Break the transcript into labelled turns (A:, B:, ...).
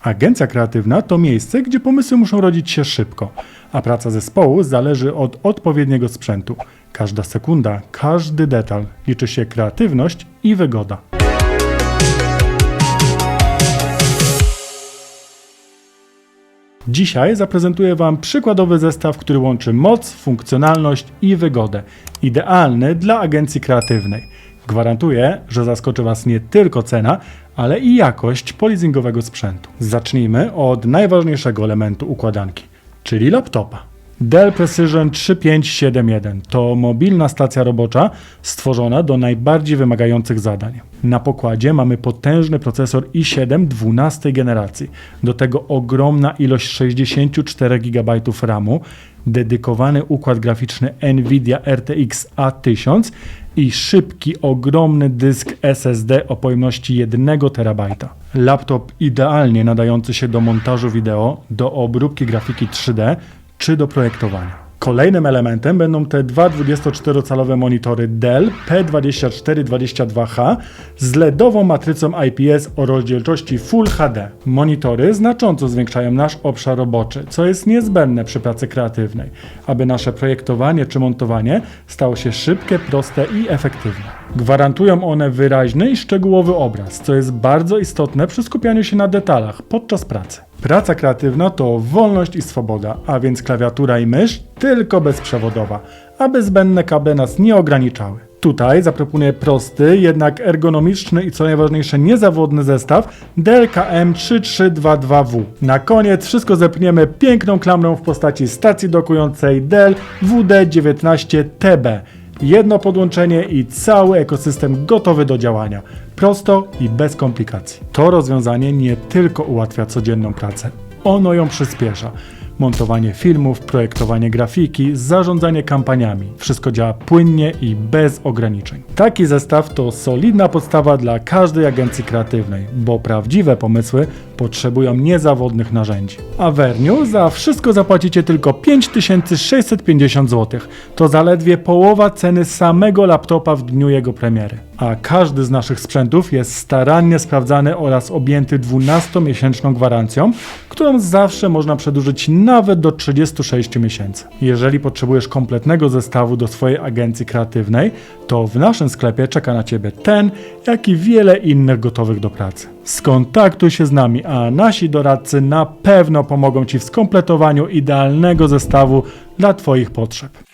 A: Agencja kreatywna to miejsce, gdzie pomysły muszą rodzić się szybko, a praca zespołu zależy od odpowiedniego sprzętu. Każda sekunda, każdy detal liczy się kreatywność i wygoda. Dzisiaj zaprezentuję Wam przykładowy zestaw, który łączy moc, funkcjonalność i wygodę. Idealny dla agencji kreatywnej. Gwarantuję, że zaskoczy Was nie tylko cena, ale i jakość polizingowego sprzętu. Zacznijmy od najważniejszego elementu układanki, czyli laptopa. Dell Precision 3571 to mobilna stacja robocza stworzona do najbardziej wymagających zadań. Na pokładzie mamy potężny procesor i7 12 generacji, do tego ogromna ilość 64 GB RAMu, dedykowany układ graficzny Nvidia RTX A1000 i szybki, ogromny dysk SSD o pojemności 1 TB. Laptop idealnie nadający się do montażu wideo, do obróbki grafiki 3D czy do projektowania. Kolejnym elementem będą te dwa 24-calowe monitory Dell P2422H z LEDową matrycą IPS o rozdzielczości Full HD. Monitory znacząco zwiększają nasz obszar roboczy, co jest niezbędne przy pracy kreatywnej, aby nasze projektowanie czy montowanie stało się szybkie, proste i efektywne. Gwarantują one wyraźny i szczegółowy obraz, co jest bardzo istotne przy skupianiu się na detalach podczas pracy. Praca kreatywna to wolność i swoboda, a więc klawiatura i mysz tylko bezprzewodowa, aby zbędne kable nas nie ograniczały. Tutaj zaproponuję prosty, jednak ergonomiczny i co najważniejsze niezawodny zestaw Dell KM3322W. Na koniec wszystko zepniemy piękną klamrą w postaci stacji dokującej Dell WD19TB. Jedno podłączenie i cały ekosystem gotowy do działania. Prosto i bez komplikacji. To rozwiązanie nie tylko ułatwia codzienną pracę, ono ją przyspiesza. Montowanie filmów, projektowanie grafiki, zarządzanie kampaniami. Wszystko działa płynnie i bez ograniczeń. Taki zestaw to solidna podstawa dla każdej agencji kreatywnej, bo prawdziwe pomysły potrzebują niezawodnych narzędzi. A Verniu za wszystko zapłacicie tylko 5650 zł. To zaledwie połowa ceny samego laptopa w dniu jego premiery. A każdy z naszych sprzętów jest starannie sprawdzany oraz objęty 12-miesięczną gwarancją, którą zawsze można przedłużyć nawet do 36 miesięcy. Jeżeli potrzebujesz kompletnego zestawu do swojej agencji kreatywnej, to w naszym sklepie czeka na Ciebie ten, jak i wiele innych gotowych do pracy. Skontaktuj się z nami, a nasi doradcy na pewno pomogą Ci w skompletowaniu idealnego zestawu dla Twoich potrzeb.